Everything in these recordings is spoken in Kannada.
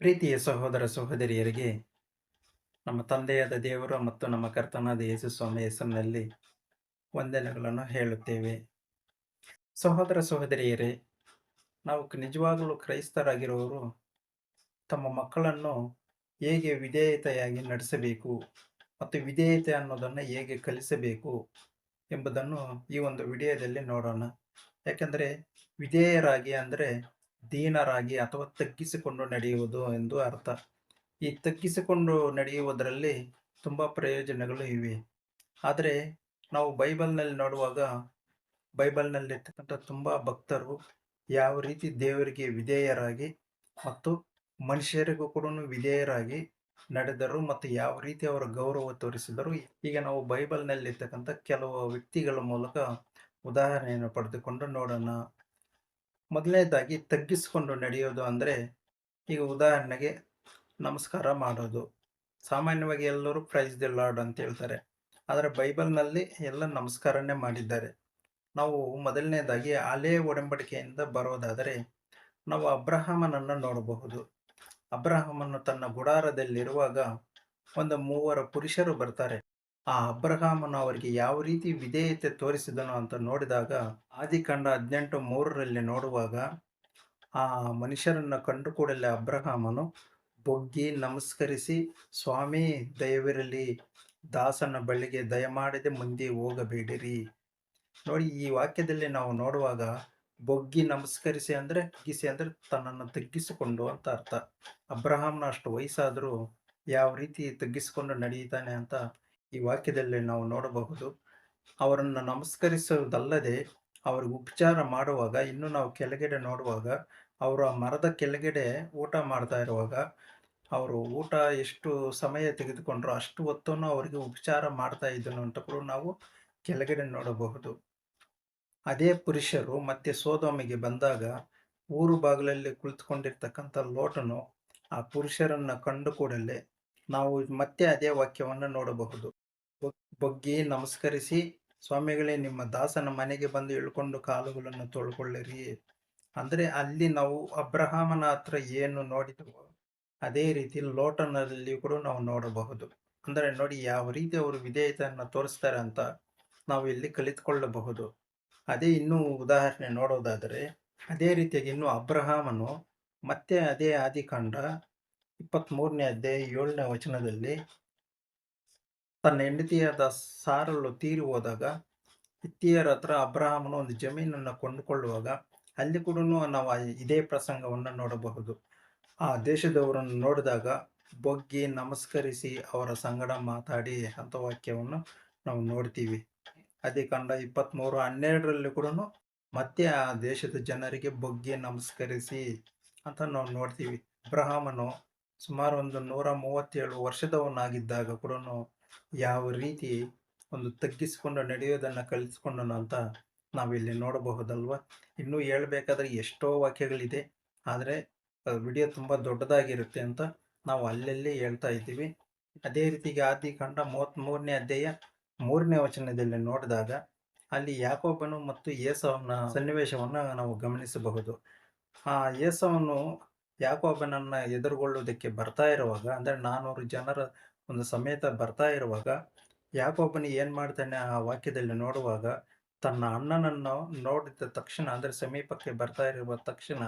ಪ್ರೀತಿಯ ಸಹೋದರ ಸಹೋದರಿಯರಿಗೆ ನಮ್ಮ ತಂದೆಯಾದ ದೇವರು ಮತ್ತು ನಮ್ಮ ಕರ್ತನಾದ ಯೇಸು ಸ್ವಾಮಿ ಹೆಸರಿನಲ್ಲಿ ವಂದನೆಗಳನ್ನು ಹೇಳುತ್ತೇವೆ. ಸಹೋದರ ಸಹೋದರಿಯರೇ, ನಾವು ನಿಜವಾಗಲೂ ಕ್ರೈಸ್ತರಾಗಿರುವವರು ತಮ್ಮ ಮಕ್ಕಳನ್ನು ಹೇಗೆ ವಿಧೇಯತೆಯಾಗಿ ನಡೆಸಬೇಕು ಮತ್ತು ವಿಧೇಯತೆ ಅನ್ನೋದನ್ನು ಹೇಗೆ ಕಲಿಸಬೇಕು ಎಂಬುದನ್ನು ಈ ಒಂದು ವಿಡಿಯೋದಲ್ಲಿ ನೋಡೋಣ. ಯಾಕೆಂದರೆ ವಿಧೇಯರಾಗಿ ಅಂದರೆ ದೀನರಾಗಿ ಅಥವಾ ತಗ್ಗಿಸಿಕೊಂಡು ನಡೆಯುವುದು ಎಂದು ಅರ್ಥ. ಈ ತಗ್ಗಿಸಿಕೊಂಡು ನಡೆಯುವುದರಲ್ಲಿ ತುಂಬ ಪ್ರಯೋಜನಗಳು ಇವೆ. ಆದರೆ ನಾವು ಬೈಬಲ್ನಲ್ಲಿ ನೋಡುವಾಗ ಬೈಬಲ್ನಲ್ಲಿರ್ತಕ್ಕಂಥ ತುಂಬ ಭಕ್ತರು ಯಾವ ರೀತಿ ದೇವರಿಗೆ ವಿಧೇಯರಾಗಿ ಮತ್ತು ಮನುಷ್ಯರಿಗೂ ಕೂಡ ವಿಧೇಯರಾಗಿ ನಡೆದರು ಮತ್ತು ಯಾವ ರೀತಿ ಅವರ ಗೌರವ ತೋರಿಸಿದರು, ಈಗ ನಾವು ಬೈಬಲ್ನಲ್ಲಿರ್ತಕ್ಕಂಥ ಕೆಲವು ವ್ಯಕ್ತಿಗಳ ಮೂಲಕ ಉದಾಹರಣೆಯನ್ನು ಪಡೆದುಕೊಂಡು ನೋಡೋಣ. ಮೊದಲನೇದಾಗಿ ತಗ್ಗಿಸಿಕೊಂಡು ನಡೆಯೋದು ಅಂದರೆ ಈಗ ಉದಾಹರಣೆಗೆ ನಮಸ್ಕಾರ ಮಾಡೋದು. ಸಾಮಾನ್ಯವಾಗಿ ಎಲ್ಲರೂ ಪ್ರೈಸ್ ದಿ ಲಾರ್ಡ್ ಅಂತ ಹೇಳ್ತಾರೆ. ಆದರೆ ಬೈಬಲ್ನಲ್ಲಿ ಎಲ್ಲ ನಮಸ್ಕಾರನೇ ಮಾಡಿದ್ದಾರೆ. ನಾವು ಮೊದಲನೇದಾಗಿ ಅಲೆ ಒಡಂಬಡಿಕೆಯಿಂದ ಬರೋದಾದರೆ ನಾವು ಅಬ್ರಹಾಮನನ್ನು ನೋಡಬಹುದು. ಅಬ್ರಹಾಮನು ತನ್ನ ಗುಡಾರದಲ್ಲಿರುವಾಗ ಒಂದು ಮೂವರು ಪುರುಷರು ಬರ್ತಾರೆ. ಆ ಅಬ್ರಹಾಮನು ಅವರಿಗೆ ಯಾವ ರೀತಿ ವಿಧೇಯತೆ ತೋರಿಸಿದನು ಅಂತ ನೋಡಿದಾಗ ಆದಿಕಾಂಡ ಹದಿನೆಂಟು ಮೂರರಲ್ಲಿ ನೋಡುವಾಗ ಆ ಮನುಷ್ಯರನ್ನು ಕಂಡು ಕೂಡಲೇ ಅಬ್ರಹಾಮನು, ಬೊಗ್ಗಿ, ನಮಸ್ಕರಿಸಿ, ಸ್ವಾಮಿ, ದಯವಿರಲಿ, ದಾಸನ ಬಳಿಗೆ ದಯಮಾಡದೆ ಮುಂದೆ ಹೋಗಬೇಡಿರಿ. ನೋಡಿ, ಈ ವಾಕ್ಯದಲ್ಲಿ ನಾವು ನೋಡುವಾಗ ಬೊಗ್ಗಿ, ನಮಸ್ಕರಿಸಿ ಅಂದರೆ ತಗ್ಗಿಸಿ ಅಂದರೆ ತನ್ನನ್ನು ತಗ್ಗಿಸಿಕೊಂಡು ಅಂತ ಅರ್ಥ. ಅಬ್ರಹಾಮ್ನ ಅಷ್ಟು ವಯಸ್ಸಾದರೂ ಯಾವ ರೀತಿ ತಗ್ಗಿಸಿಕೊಂಡು ನಡೆಯುತ್ತಾನೆ ಅಂತ ಈ ವಾಕ್ಯದಲ್ಲಿ ನಾವು ನೋಡಬಹುದು, ಅವರನ್ನು ನಮಸ್ಕರಿಸುವುದಲ್ಲದೆ ಅವ್ರಿಗೆ ಉಪಚಾರ ಮಾಡುವಾಗ, ಇನ್ನು ನಾವು ಕೆಳಗಡೆ ನೋಡುವಾಗ, ಅವರು ಆ ಮರದ ಕೆಳಗಡೆ ಊಟ ಮಾಡ್ತಾ ಇರುವಾಗ, ಅವರು ಊಟ ಎಷ್ಟು ಸಮಯ ತೆಗೆದುಕೊಂಡ್ರು, ಅಷ್ಟು ಹೊತ್ತನ್ನು ಅವರಿಗೆ ಉಪಚಾರ ಮಾಡ್ತಾ ಇದ್ದನು ಅಂತ ಕೂಡ ನಾವು ಕೆಳಗಡೆ ನೋಡಬಹುದು. ಅದೇ ಪುರುಷರು ಮತ್ತೆ ಸೋದೋಮಿಗೆ ಬಂದಾಗ, ಊರು ಬಾಗಿಲಲ್ಲಿ ಕುಳಿತುಕೊಂಡಿರ್ತಕ್ಕಂಥ ಲೋಟನು ಆ ಪುರುಷರನ್ನು ಕಂಡು ಕೂಡಲೇ ನಾವು ಮತ್ತೆ ಅದೇ ವಾಕ್ಯವನ್ನು ನೋಡಬಹುದು. ಬೊಗ್ಗಿ ನಮಸ್ಕರಿಸಿ. ಸ್ವಾಮಿಗಳೇ, ನಿಮ್ಮ ದಾಸನ ಮನೆಗೆ ಬಂದು ಇಳ್ಕೊಂಡು ಕಾಲುಗಳನ್ನು ತೊಳ್ಕೊಳ್ಳಿರಿ. ಅಂದರೆ ಅಲ್ಲಿ ನಾವು ಅಬ್ರಹಾಮನ ಹತ್ರ ಏನು ನೋಡಿದವೋ, ಅದೇ ರೀತಿ ಲೋಟನಲ್ಲಿ ಕೂಡ ನಾವು ನೋಡಬಹುದು. ಅಂದರೆ ನೋಡಿ ಯಾವ ರೀತಿ ಅವರು ವಿಧೇಯತೆಯನ್ನು ತೋರಿಸ್ತಾರೆ ಅಂತ ನಾವು ಇಲ್ಲಿ ಕಲಿತುಕೊಳ್ಳಬಹುದು. ಅದೇ ಇನ್ನೂ ಉದಾಹರಣೆ ನೋಡೋದಾದರೆ, ಅದೇ ರೀತಿಯಾಗಿ ಇನ್ನು ಅಬ್ರಹಾಮನು ಮತ್ತೆ ಅದೇ ಆದಿಕಾಂಡ ಇಪ್ಪತ್ತ್ಮೂರನೇ ಅಧ್ಯಾಯ ಏಳನೇ ವಚನದಲ್ಲಿ ತನ್ನ ಹೆಂಡತಿಯಾದ ಸಾರಲು ತೀರಿ ಹೋದಾಗ, ಹಿತ್ತಿಯರ ಹತ್ರ ಅಬ್ರಹಾಮನು ಒಂದು ಜಮೀನನ್ನು ಕೊಂಡುಕೊಳ್ಳುವಾಗ, ಅಲ್ಲಿ ಕೂಡ ನಾವು ಇದೇ ಪ್ರಸಂಗವನ್ನು ನೋಡಬಹುದು. ಆ ದೇಶದವರನ್ನು ನೋಡಿದಾಗ ಬೊಗ್ಗಿ ನಮಸ್ಕರಿಸಿ ಅವರ ಸಂಗಡ ಮಾತಾಡಿ ಅಂತ ವಾಕ್ಯವನ್ನು ನಾವು ನೋಡ್ತೀವಿ. ಅದೇ ಕಂಡ ಇಪ್ಪತ್ತ್ಮೂರು ಹನ್ನೆರಡರಲ್ಲಿ ಕೂಡ ಮತ್ತೆ ಆ ದೇಶದ ಜನರಿಗೆ ಬೊಗ್ಗಿ ನಮಸ್ಕರಿಸಿ ಅಂತ ನಾವು ನೋಡ್ತೀವಿ. ಅಬ್ರಹಾಮನು ಸುಮಾರು ಒಂದು ನೂರ ಮೂವತ್ತೇಳು ವರ್ಷದವನಾಗಿದ್ದಾಗ ಕೂಡ ಯಾವ ರೀತಿ ಒಂದು ತಗ್ಗಿಸಿಕೊಂಡು ನಡೆಯೋದನ್ನು ಕಲಿಸ್ಕೊಂಡನು ಅಂತ ನಾವಿಲ್ಲಿ ನೋಡಬಹುದಲ್ವ? ಇನ್ನೂ ಹೇಳ್ಬೇಕಾದ್ರೆ ಎಷ್ಟೋ ವಾಕ್ಯಗಳಿದೆ. ಆದರೆ ವಿಡಿಯೋ ತುಂಬ ದೊಡ್ಡದಾಗಿರುತ್ತೆ ಅಂತ ನಾವು ಅಲ್ಲಲ್ಲಿ ಹೇಳ್ತಾ ಇದ್ದೀವಿ. ಅದೇ ರೀತಿಗೆ ಆದಿಕಾಂಡ ಮೂವತ್ತ್ಮೂರನೇ ಅಧ್ಯಾಯ ಮೂರನೇ ವಚನದಲ್ಲಿ ನೋಡಿದಾಗ ಅಲ್ಲಿ ಯಾಕೋಬನು ಮತ್ತು ಏಸವನ ಸನ್ನಿವೇಶವನ್ನು ನಾವು ಗಮನಿಸಬಹುದು. ಆ, ಏಸವನು ಯಾಕೋಬನನ್ನು ಎದುರುಗೊಳ್ಳುವುದಕ್ಕೆ ಬರ್ತಾ ಇರುವಾಗ, ಅಂದರೆ ನಾನ್ನೂರು ಜನರ ಒಂದು ಸಮೇತ ಬರ್ತಾ ಇರುವಾಗ ಯಾಕೊಬ್ಬನಿ ಏನು ಮಾಡ್ತಾನೆ ಆ ವಾಕ್ಯದಲ್ಲಿ ನೋಡುವಾಗ ತನ್ನ ಅಣ್ಣನನ್ನು ನೋಡಿದ ತಕ್ಷಣ, ಅಂದರೆ ಸಮೀಪಕ್ಕೆ ಬರ್ತಾ ಇರುವ ತಕ್ಷಣ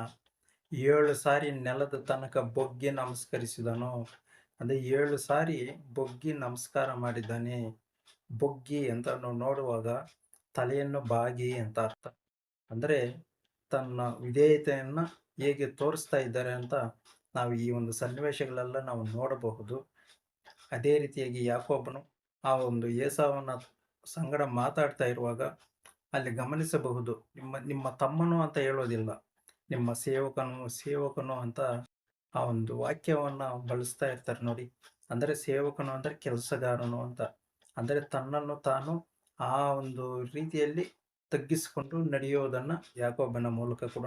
ಏಳು ಸಾರಿ ನೆಲದ ತನಕ ಬೊಗ್ಗಿ ನಮಸ್ಕರಿಸಿದನು. ಅಂದರೆ ಏಳು ಸಾರಿ ಬೊಗ್ಗಿ ನಮಸ್ಕಾರ ಮಾಡಿದ್ದಾನೆ. ಬೊಗ್ಗಿ ಅಂತ ನಾವು ನೋಡುವಾಗ ತಲೆಯನ್ನು ಬಾಗಿ ಅಂತ ಅರ್ಥ. ಅಂದರೆ ತನ್ನ ವಿಧೇಯತೆಯನ್ನು ಹೇಗೆ ತೋರಿಸ್ತಾ ಇದ್ದಾರೆ ಅಂತ ನಾವು ಈ ಒಂದು ಸನ್ನಿವೇಶಗಳೆಲ್ಲ ನಾವು ನೋಡಬಹುದು. ಅದೇ ರೀತಿಯಾಗಿ ಯಾಕೋಬನು ಆ ಒಂದು ಏಸಾವನ ಸಂಗಡ ಮಾತಾಡ್ತಾ ಇರುವಾಗ ಅಲ್ಲಿ ಗಮನಿಸಬಹುದು, ನಿಮ್ಮ ನಿಮ್ಮ ತಮ್ಮನು ಅಂತ ಹೇಳೋದಿಲ್ಲ, ನಿಮ್ಮ ಸೇವಕನು ಸೇವಕನು ಅಂತ ಆ ಒಂದು ವಾಕ್ಯವನ್ನು ಬಳಸ್ತಾ ಇರ್ತಾರೆ ನೋಡಿ. ಅಂದರೆ ಸೇವಕನು ಅಂದರೆ ಕೆಲಸಗಾರನು ಅಂತ. ಅಂದರೆ ತನ್ನನ್ನು ತಾನು ಆ ಒಂದು ರೀತಿಯಲ್ಲಿ ತಗ್ಗಿಸಿಕೊಂಡು ನಡೆಯೋದನ್ನು ಯಾಕೋಬನ ಮೂಲಕ ಕೂಡ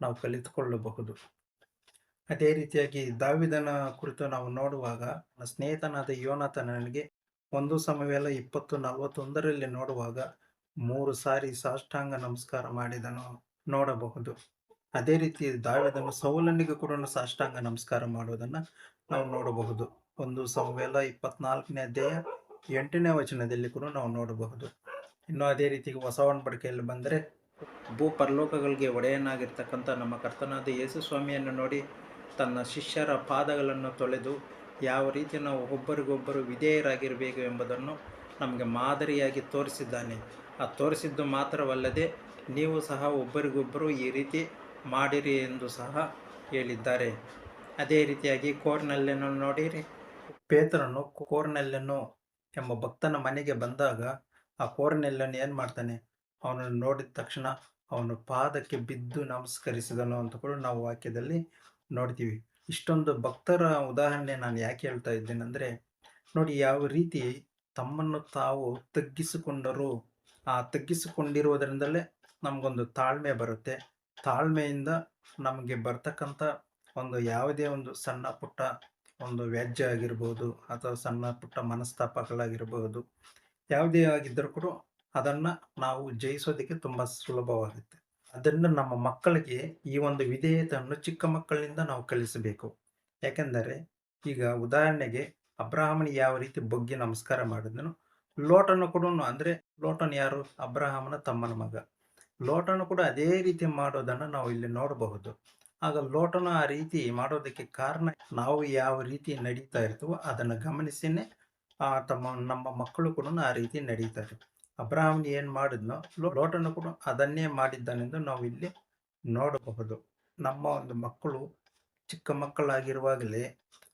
ನಾವು ಕಲಿತುಕೊಳ್ಳಬಹುದು. ಅದೇ ರೀತಿಯಾಗಿ ದಾವಿದನ ಕುರಿತು ನಾವು ನೋಡುವಾಗ, ಸ್ನೇಹಿತನಾದ ಯೋನಾಥನಿಗೆ ಒಂದು ಸಮಯವೆಲ್ಲ ಇಪ್ಪತ್ತು ನಲವತ್ತೊಂದರಲ್ಲಿ ನೋಡುವಾಗ ಮೂರು ಸಾರಿ ಸಾಷ್ಟಾಂಗ ನಮಸ್ಕಾರ ಮಾಡಿದನು ನೋಡಬಹುದು. ಅದೇ ರೀತಿ ದಾವಿದನು ಸೌಲನಿಗೆ ಕೂಡ ಸಾಷ್ಟಾಂಗ ನಮಸ್ಕಾರ ಮಾಡುವುದನ್ನು ನಾವು ನೋಡಬಹುದು. ಒಂದು ಸಮಯವೆಲ್ಲ ಇಪ್ಪತ್ನಾಲ್ಕನೇ ಅಧ್ಯಾಯ ಎಂಟನೇ ವಚನದಲ್ಲಿ ಕೂಡ ನಾವು ನೋಡಬಹುದು. ಇನ್ನು ಅದೇ ರೀತಿ ಹೊಸ ಒಣಬಡಿಕೆಯಲ್ಲಿ ಬಂದರೆ ಭೂ ಪರಲೋಕಗಳಿಗೆ ಒಡೆಯನಾಗಿರ್ತಕ್ಕಂಥ ನಮ್ಮ ಕರ್ತನಾದ ಯೇಸು ಸ್ವಾಮಿಯನ್ನು ನೋಡಿ ತನ್ನ ಶಿಷ್ಯರ ಪಾದಗಳನ್ನು ತೊಳೆದು ಯಾವ ರೀತಿ ನಾವು ಒಬ್ಬರಿಗೊಬ್ಬರು ವಿಧೇಯರಾಗಿರಬೇಕು ಎಂಬುದನ್ನು ನಮಗೆ ಮಾದರಿಯಾಗಿ ತೋರಿಸಿದ್ದಾನೆ. ಆ ತೋರಿಸಿದ್ದು ಮಾತ್ರವಲ್ಲದೆ ನೀವು ಸಹ ಒಬ್ಬರಿಗೊಬ್ಬರು ಈ ರೀತಿ ಮಾಡಿರಿ ಎಂದು ಸಹ ಹೇಳಿದ್ದಾರೆ. ಅದೇ ರೀತಿಯಾಗಿ ಕೋರ್ನಲ್ಲೆನೋ ನೋಡಿರಿ. ಪೇತ್ರನು ಕೋರ್ನೆಲ್ಲೆನು ಎಂಬ ಭಕ್ತನ ಮನೆಗೆ ಬಂದಾಗ ಆ ಕೋರ್ನೆಲ್ಲನ್ನು ಏನು ಮಾಡ್ತಾನೆ? ಅವನನ್ನು ನೋಡಿದ ತಕ್ಷಣ ಅವನು ಪಾದಕ್ಕೆ ಬಿದ್ದು ನಮಸ್ಕರಿಸಿದನು ಅಂತ ಕೂಡ ನಾವು ವಾಕ್ಯದಲ್ಲಿ ನೋಡ್ತೀವಿ. ಇಷ್ಟೊಂದು ಭಕ್ತರ ಉದಾಹರಣೆ ನಾನು ಯಾಕೆ ಹೇಳ್ತಾ ಇದ್ದೇನೆಂದರೆ ನೋಡಿ ಯಾವ ರೀತಿ ತಮ್ಮನ್ನು ತಾವು ತಗ್ಗಿಸಿಕೊಂಡರೂ, ಆ ತಗ್ಗಿಸಿಕೊಂಡಿರುವುದರಿಂದಲೇ ನಮಗೊಂದು ತಾಳ್ಮೆ ಬರುತ್ತೆ. ತಾಳ್ಮೆಯಿಂದ ನಮಗೆ ಬರ್ತಕ್ಕಂಥ ಒಂದು ಯಾವುದೇ ಒಂದು ಸಣ್ಣ ಪುಟ್ಟ ಒಂದು ವ್ಯಾಜ್ಯ ಆಗಿರ್ಬೋದು ಅಥವಾ ಸಣ್ಣ ಪುಟ್ಟ ಮನಸ್ತಾಪಗಳಾಗಿರ್ಬೋದು, ಯಾವುದೇ ಆಗಿದ್ದರೂ ಕೂಡ ಅದನ್ನು ನಾವು ಜಯಿಸೋದಕ್ಕೆ ತುಂಬ ಸುಲಭವಾಗುತ್ತೆ. ಅದನ್ನು ನಮ್ಮ ಮಕ್ಕಳಿಗೆ ಈ ಒಂದು ವಿಧೇಯತೆಯನ್ನು ಚಿಕ್ಕ ಮಕ್ಕಳಿಂದ ನಾವು ಕಲಿಸಬೇಕು. ಯಾಕೆಂದರೆ ಈಗ ಉದಾಹರಣೆಗೆ ಅಬ್ರಾಹ್ಮನ್ ಯಾವ ರೀತಿ ಬಗ್ಗಿ ನಮಸ್ಕಾರ ಮಾಡಿದ್ನು? ಲೋಟನು ಕೂಡ ಅಂದರೆ ಲೋಟನ್ ಯಾರು? ಅಬ್ರಹಾಮನ ತಮ್ಮನ ಮಗ. ಲೋಟನು ಕೂಡ ಅದೇ ರೀತಿ ಮಾಡೋದನ್ನು ನಾವು ಇಲ್ಲಿ ನೋಡಬಹುದು. ಆಗ ಲೋಟನ ಆ ರೀತಿ ಮಾಡೋದಕ್ಕೆ ಕಾರಣ ನಾವು ಯಾವ ರೀತಿ ನಡೀತಾ ಇರ್ತೀವೋ ಅದನ್ನು ಗಮನಿಸಿನೇ ಆ ತಮ್ಮ ನಮ್ಮ ಮಕ್ಕಳು ಕೂಡ ಆ ರೀತಿ ನಡೀತಾರೆ ಅಬ್ರಾಹ್ಮನ್ ಏನು ಮಾಡಿದ್ನೋ ಲೋಟನು ಕೂಡ ಅದನ್ನೇ ಮಾಡಿದ್ದಾನೆಂದು ನಾವು ಇಲ್ಲಿ ನೋಡಬಹುದು. ನಮ್ಮ ಒಂದು ಮಕ್ಕಳು ಚಿಕ್ಕ ಮಕ್ಕಳಾಗಿರುವಾಗಲೇ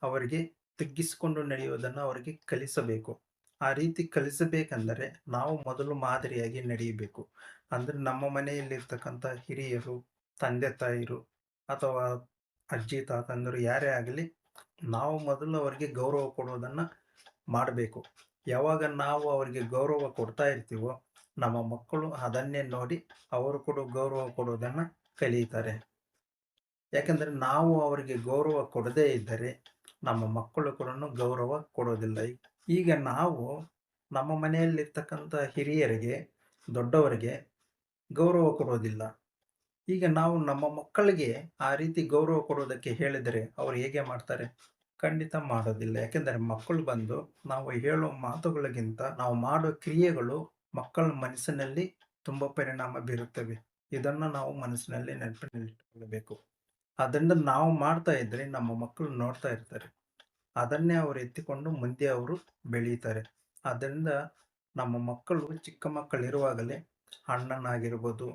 ಅವರಿಗೆ ತಗ್ಗಿಸಿಕೊಂಡು ನಡೆಯುವುದನ್ನು ಅವರಿಗೆ ಕಲಿಸಬೇಕು. ಆ ರೀತಿ ಕಲಿಸಬೇಕೆಂದರೆ ನಾವು ಮೊದಲು ಮಾದರಿಯಾಗಿ ನಡೆಯಬೇಕು. ಅಂದರೆ ನಮ್ಮ ಮನೆಯಲ್ಲಿರ್ತಕ್ಕಂಥ ಹಿರಿಯರು, ತಂದೆ ತಾಯಿರು ಅಥವಾ ಅಜ್ಜಿ, ತಾತಂದರು ಯಾರೇ ಆಗಲಿ ನಾವು ಮೊದಲು ಅವರಿಗೆ ಗೌರವ ಕೊಡುವುದನ್ನು ಮಾಡಬೇಕು. ಯಾವಾಗ ನಾವು ಅವರಿಗೆ ಗೌರವ ಕೊಡ್ತಾ ಇರ್ತೀವೋ, ನಮ್ಮ ಮಕ್ಕಳು ಅದನ್ನೇ ನೋಡಿ ಅವರು ಕೂಡ ಗೌರವ ಕೊಡೋದನ್ನು ಕಲಿಯುತ್ತಾರೆ ಯಾಕಂದರೆ ನಾವು ಅವರಿಗೆ ಗೌರವ ಕೊಡದೇ ಇದ್ದರೆ ನಮ್ಮ ಮಕ್ಕಳು ಕೂಡ ಗೌರವ ಕೊಡೋದಿಲ್ಲ. ಈಗ ನಾವು ನಮ್ಮ ಮನೆಯಲ್ಲಿರ್ತಕ್ಕಂಥ ಹಿರಿಯರಿಗೆ, ದೊಡ್ಡವರಿಗೆ ಗೌರವ ಕೊಡೋದಿಲ್ಲ. ಈಗ ನಾವು ನಮ್ಮ ಮಕ್ಕಳಿಗೆ ಆ ರೀತಿ ಗೌರವ ಕೊಡೋದಕ್ಕೆ ಹೇಳಿದರೆ ಅವರು ಹೇಗೆ ಮಾಡ್ತಾರೆ? ಖಂಡಿತ ಮಾಡೋದಿಲ್ಲ. ಯಾಕೆಂದರೆ ಮಕ್ಕಳು ಬಂದು ನಾವು ಹೇಳೋ ಮಾತುಗಳಿಗಿಂತ ನಾವು ಮಾಡೋ ಕ್ರಿಯೆಗಳು ಮಕ್ಕಳ ಮನಸ್ಸಿನಲ್ಲಿ ತುಂಬ ಪರಿಣಾಮ ಬೀರುತ್ತವೆ. ಇದನ್ನು ನಾವು ಮನಸ್ಸಿನಲ್ಲಿ ನೆನಪಿನಲ್ಲಿಟ್ಟುಕೊಳ್ಳಬೇಕು. ಅದರಿಂದ ನಾವು ಮಾಡ್ತಾ ಇದ್ರೆ ನಮ್ಮ ಮಕ್ಕಳು ನೋಡ್ತಾ ಇರ್ತಾರೆ. ಅದನ್ನೇ ಅವರು ಎತ್ತಿಕೊಂಡು ಮುಂದೆ ಅವರು ಬೆಳೀತಾರೆ. ಅದರಿಂದ ನಮ್ಮ ಮಕ್ಕಳು ಚಿಕ್ಕ ಮಕ್ಕಳಿರುವಾಗಲೇ ಅಣ್ಣನಾಗಿರ್ಬೋದು,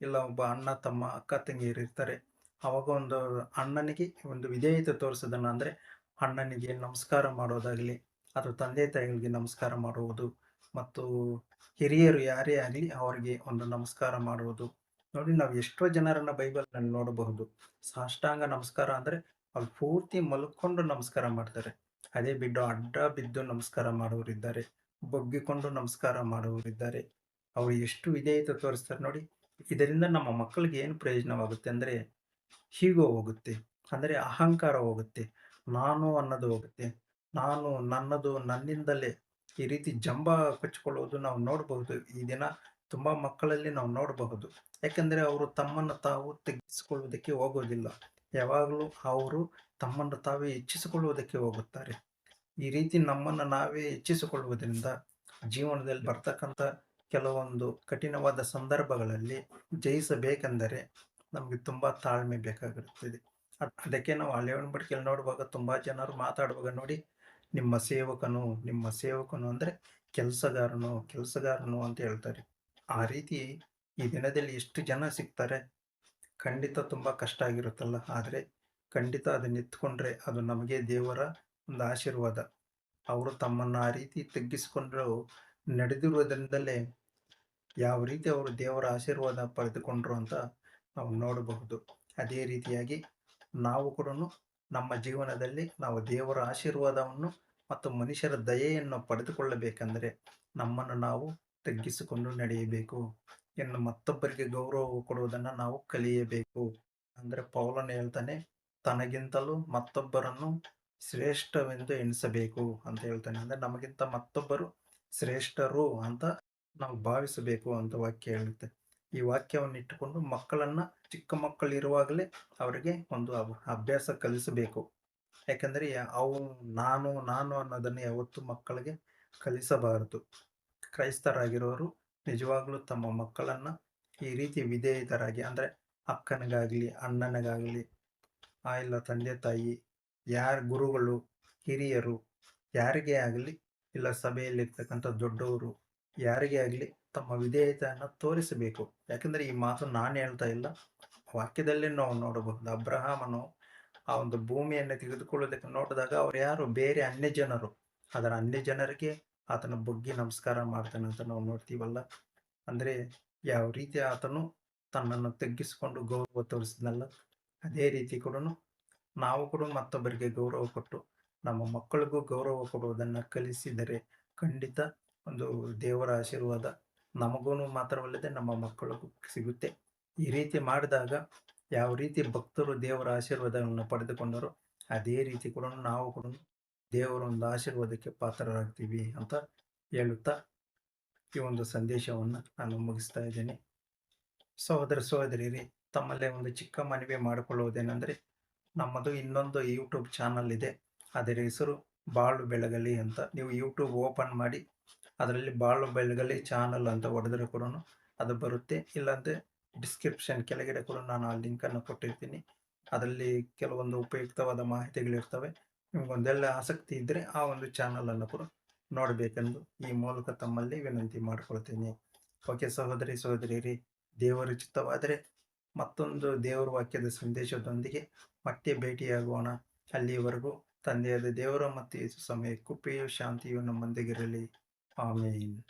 ಇಲ್ಲ ಒಬ್ಬ ಅಣ್ಣ ತಮ್ಮ ಅಕ್ಕ ತಂಗಿಯರು ಇರ್ತಾರೆ ಅವಾಗ ಒಂದು ಅಣ್ಣನಿಗೆ ಒಂದು ವಿಧೇಯತೆ ತೋರಿಸೋದನ್ನು ಅಂದರೆ ಅಣ್ಣನಿಗೆ ನಮಸ್ಕಾರ ಮಾಡೋದಾಗಲಿ ಅಥವಾ ತಂದೆ ತಾಯಿಗಳಿಗೆ ನಮಸ್ಕಾರ ಮಾಡುವುದು ಮತ್ತು ಹಿರಿಯರು ಯಾರೇ ಆಗಲಿ ಅವರಿಗೆ ಒಂದು ನಮಸ್ಕಾರ ಮಾಡುವುದು. ನೋಡಿ, ನಾವು ಎಷ್ಟೋ ಜನರನ್ನ ಬೈಬಲ್ನಲ್ಲಿ ನೋಡಬಹುದು. ಸಾಷ್ಟಾಂಗ ನಮಸ್ಕಾರ ಅಂದರೆ ಅವ್ರು ಪೂರ್ತಿ ಮಲ್ಕೊಂಡು ನಮಸ್ಕಾರ ಮಾಡ್ತಾರೆ. ಅದೇ ಬಿಟ್ಟು ಅಡ್ಡ ಬಿದ್ದು ನಮಸ್ಕಾರ ಮಾಡುವರಿದ್ದಾರೆ ಬೊಗ್ಗಿಕೊಂಡು ನಮಸ್ಕಾರ ಮಾಡುವರಿದ್ದಾರೆ ಅವರು ಎಷ್ಟು ವಿಧೇಯತೆ ತೋರಿಸ್ತಾರೆ ನೋಡಿ, ಇದರಿಂದ ನಮ್ಮ ಮಕ್ಕಳಿಗೆ ಏನು ಪ್ರಯೋಜನವಾಗುತ್ತೆ ಅಂದರೆ ಹೀಗೋ ಹೋಗುತ್ತೆ, ಅಂದರೆ ಅಹಂಕಾರ ಹೋಗುತ್ತೆ. ನಾನು ಅನ್ನೋದು ಹೋಗುತ್ತೆ. ನಾನು ನನ್ನದು ನನ್ನಿಂದಲೇ ಈ ರೀತಿ ಜಂಬ ಕಚ್ಕೊಳ್ಳೋದು ನಾವು ನೋಡಬಹುದು. ಈ ದಿನ ತುಂಬ ಮಕ್ಕಳಲ್ಲಿ ನಾವು ನೋಡಬಹುದು. ಯಾಕೆಂದರೆ ಅವರು ತಮ್ಮನ್ನು ತಾವು ತೆಗೆಸಿಕೊಳ್ಳುವುದಕ್ಕೆ ಹೋಗೋದಿಲ್ಲ. ಯಾವಾಗಲೂ ಅವರು ತಮ್ಮನ್ನು ತಾವೇ ಹೆಚ್ಚಿಸಿಕೊಳ್ಳುವುದಕ್ಕೆ ಹೋಗುತ್ತಾರೆ. ಈ ರೀತಿ ನಮ್ಮನ್ನು ನಾವೇ ಹೆಚ್ಚಿಸಿಕೊಳ್ಳುವುದರಿಂದ ಜೀವನದಲ್ಲಿ ಬರ್ತಕ್ಕಂಥ ಕೆಲವೊಂದು ಕಠಿಣವಾದ ಸಂದರ್ಭಗಳಲ್ಲಿ ಜಯಿಸಬೇಕೆಂದರೆ ನಮಗೆ ತುಂಬ ತಾಳ್ಮೆ ಬೇಕಾಗಿರುತ್ತದೆ. ಅದಕ್ಕೆ ನಾವು ಹಳೆ ಒಣಬಡಿಕೆಯಲ್ಲಿ ನೋಡುವಾಗ ತುಂಬ ಜನರು ಮಾತಾಡುವಾಗ ನೋಡಿ ನಿಮ್ಮ ಸೇವಕನು ನಿಮ್ಮ ಸೇವಕನು ಅಂದರೆ ಕೆಲಸಗಾರನು ಕೆಲಸಗಾರನು ಅಂತ ಹೇಳ್ತಾರೆ. ಆ ರೀತಿ ಈ ದಿನದಲ್ಲಿ ಎಷ್ಟು ಜನ ಸಿಗ್ತಾರೆ? ಖಂಡಿತ ತುಂಬ ಕಷ್ಟ ಆಗಿರುತ್ತಲ್ಲ. ಆದರೆ ಖಂಡಿತ ಅದನ್ನ ಎತ್ಕೊಂಡ್ರೆ ಅದು ನಮಗೆ ದೇವರ ಒಂದು ಆಶೀರ್ವಾದ. ಅವರು ತಮ್ಮನ್ನು ಆ ರೀತಿ ತಗ್ಗಿಸಿಕೊಂಡ್ರು ನಡೆದಿರುವುದರಿಂದಲೇ ಯಾವ ರೀತಿ ಅವರು ದೇವರ ಆಶೀರ್ವಾದ ಪಡೆದುಕೊಂಡ್ರು ಅಂತ ನಾವು ನೋಡಬಹುದು. ಅದೇ ರೀತಿಯಾಗಿ ನಾವು ಕೂಡ ನಮ್ಮ ಜೀವನದಲ್ಲಿ ನಾವು ದೇವರ ಆಶೀರ್ವಾದವನ್ನು ಮತ್ತು ಮನುಷ್ಯರ ದಯೆಯನ್ನು ಪಡೆದುಕೊಳ್ಳಬೇಕೆಂದರೆ ನಮ್ಮನ್ನು ನಾವು ತಗ್ಗಿಸಿಕೊಂಡು ನಡೆಯಬೇಕು. ಇನ್ನು ಮತ್ತೊಬ್ಬರಿಗೆ ಗೌರವ ಕೊಡುವುದನ್ನು ನಾವು ಕಲಿಯಬೇಕು. ಅಂದರೆ ಪೌಲನ್ ಹೇಳ್ತಾನೆ, ತನಗಿಂತಲೂ ಮತ್ತೊಬ್ಬರನ್ನು ಶ್ರೇಷ್ಠವೆಂದು ಎಣಿಸಬೇಕು ಅಂತ ಹೇಳ್ತಾನೆ. ಅಂದರೆ ನಮಗಿಂತ ಮತ್ತೊಬ್ಬರು ಶ್ರೇಷ್ಠರು ಅಂತ ನಾವು ಭಾವಿಸಬೇಕು ಅಂತ ವಾಕ್ಯ ಹೇಳುತ್ತೆ. ಈ ವಾಕ್ಯವನ್ನು ಇಟ್ಟುಕೊಂಡು ಮಕ್ಕಳನ್ನು, ಚಿಕ್ಕ ಮಕ್ಕಳಿರುವಾಗಲೇ ಅವರಿಗೆ ಒಂದು ಅಭ್- ಅಭ್ಯಾಸ ಕಲಿಸಬೇಕು. ಯಾಕಂದರೆ ಅವು ನಾನು ನಾನು ಅನ್ನೋದನ್ನು ಯಾವತ್ತೂ ಮಕ್ಕಳಿಗೆ ಕಲಿಸಬಾರದು. ಕ್ರೈಸ್ತರಾಗಿರೋರು ನಿಜವಾಗ್ಲೂ ತಮ್ಮ ಮಕ್ಕಳನ್ನು ಈ ರೀತಿ ವಿಧೇಯಿತರಾಗಿ, ಅಂದರೆ ಅಕ್ಕನಿಗಾಗಲಿ, ಅಣ್ಣನಿಗಾಗಲಿ, ಆ, ಇಲ್ಲ ತಂದೆ, ತಾಯಿ, ಯಾರ ಗುರುಗಳು, ಹಿರಿಯರು, ಯಾರಿಗೇ ಆಗಲಿ, ಇಲ್ಲ ಸಭೆಯಲ್ಲಿರ್ತಕ್ಕಂಥ ದೊಡ್ಡವರು, ಯಾರಿಗೇ ಆಗಲಿ ತಮ್ಮ ವಿಧೇಯತೆಯನ್ನು ತೋರಿಸಬೇಕು. ಯಾಕಂದರೆ ಈ ಮಾತು ನಾನು ಹೇಳ್ತಾ ಇಲ್ಲ. ವಾಕ್ಯದಲ್ಲಿ ನಾವು ನೋಡಬಹುದು. ಅಬ್ರಹಾಮನು ಆ ಒಂದು ಭೂಮಿಯನ್ನು ತೆಗೆದುಕೊಳ್ಳೋದಕ್ಕೆ ನೋಡಿದಾಗ ಅವ್ರು ಯಾರು? ಬೇರೆ ಅನ್ಯ ಜನರು. ಅದರ ಅನ್ಯ ಜನರಿಗೆ ಆತನ ಬುಗ್ಗಿ ನಮಸ್ಕಾರ ಮಾಡ್ತಾನೆ ಅಂತ ನಾವು ನೋಡ್ತೀವಲ್ಲ. ಅಂದರೆ ಯಾವ ರೀತಿ ಆತನು ತನ್ನನ್ನು ತಗ್ಗಿಸಿಕೊಂಡು ಗೌರವ ತೋರಿಸಿದ್ನಲ್ಲ. ಅದೇ ರೀತಿ ಕೂಡ ನಾವು ಕೂಡ ಮತ್ತೊಬ್ಬರಿಗೆ ಗೌರವ ಕೊಟ್ಟು ನಮ್ಮ ಮಕ್ಕಳಿಗೂ ಗೌರವ ಕೊಡುವುದನ್ನು ಕಲಿಸಿದರೆ ಖಂಡಿತ ಒಂದು ದೇವರ ಆಶೀರ್ವಾದ ನಮಗೂ ಮಾತ್ರವಲ್ಲದೆ ನಮ್ಮ ಮಕ್ಕಳಿಗೂ ಸಿಗುತ್ತೆ. ಈ ರೀತಿ ಮಾಡಿದಾಗ ಯಾವ ರೀತಿ ಭಕ್ತರು ದೇವರ ಆಶೀರ್ವಾದವನ್ನು ಪಡೆದುಕೊಂಡರೋ ಅದೇ ರೀತಿ ಕೂಡ ನಾವು ಕೂಡ ದೇವರ ಒಂದು ಆಶೀರ್ವಾದಕ್ಕೆ ಪಾತ್ರರಾಗ್ತೀವಿ ಅಂತ ಹೇಳುತ್ತಾ ಈ ಒಂದು ಸಂದೇಶವನ್ನು ನಾನು ಮುಗಿಸ್ತಾ ಇದ್ದೇನೆ. ಸಹೋದರ, ಸಹೋದರಿಯರಿ, ತಮ್ಮಲ್ಲೇ ಒಂದು ಚಿಕ್ಕ ಮನವಿ ಮಾಡಿಕೊಳ್ಳುವುದೇನೆಂದರೆ ನಮ್ಮದು ಇನ್ನೊಂದು ಯೂಟ್ಯೂಬ್ ಚಾನಲ್ ಇದೆ. ಅದರ ಹೆಸರು ಬಾಳು ಬೆಳಗಲಿ ಅಂತ. ನೀವು ಯೂಟ್ಯೂಬ್ ಓಪನ್ ಮಾಡಿ ಅದರಲ್ಲಿ ಬಾಳು ಬೆಳಗಲಿ ಚಾನಲ್ ಅಂತ ಹೊಡೆದ್ರೆ ಕೂಡ ಅದು ಬರುತ್ತೆ. ಇಲ್ಲಾಂದ್ರೆ ಡಿಸ್ಕ್ರಿಪ್ಷನ್ ಕೆಳಗಡೆ ಕೂಡ ನಾನು ಆ ಲಿಂಕನ್ನು ಕೊಟ್ಟಿರ್ತೀನಿ. ಅದರಲ್ಲಿ ಕೆಲವೊಂದು ಉಪಯುಕ್ತವಾದ ಮಾಹಿತಿಗಳಿರ್ತವೆ ನಿಮಗೊಂದೆಲ್ಲ ಆಸಕ್ತಿ ಇದ್ದರೆ ಆ ಒಂದು ಚಾನಲನ್ನು ಕೂಡ ನೋಡಬೇಕೆಂದು ಈ ಮೂಲಕ ತಮ್ಮಲ್ಲಿ ವಿನಂತಿ ಮಾಡಿಕೊಳ್ತೀನಿ. ಓಕೆ ಸಹೋದರಿ, ಸಹೋದರಿಯರಿ, ದೇವರು ಚಿತ್ತವಾದರೆ ಮತ್ತೊಂದು ದೇವರ ವಾಕ್ಯದ ಸಂದೇಶದೊಂದಿಗೆ ಮತ್ತೆ ಭೇಟಿಯಾಗೋಣ. ಅಲ್ಲಿಯವರೆಗೂ ತಂದೆಯಾದ ದೇವರ ಮತ್ತು ಯೇಸು ಕುಪ್ಪೆಯು ಶಾಂತಿಯು ನಮ್ಮೊಂದಿಗಿರಲಿ Amen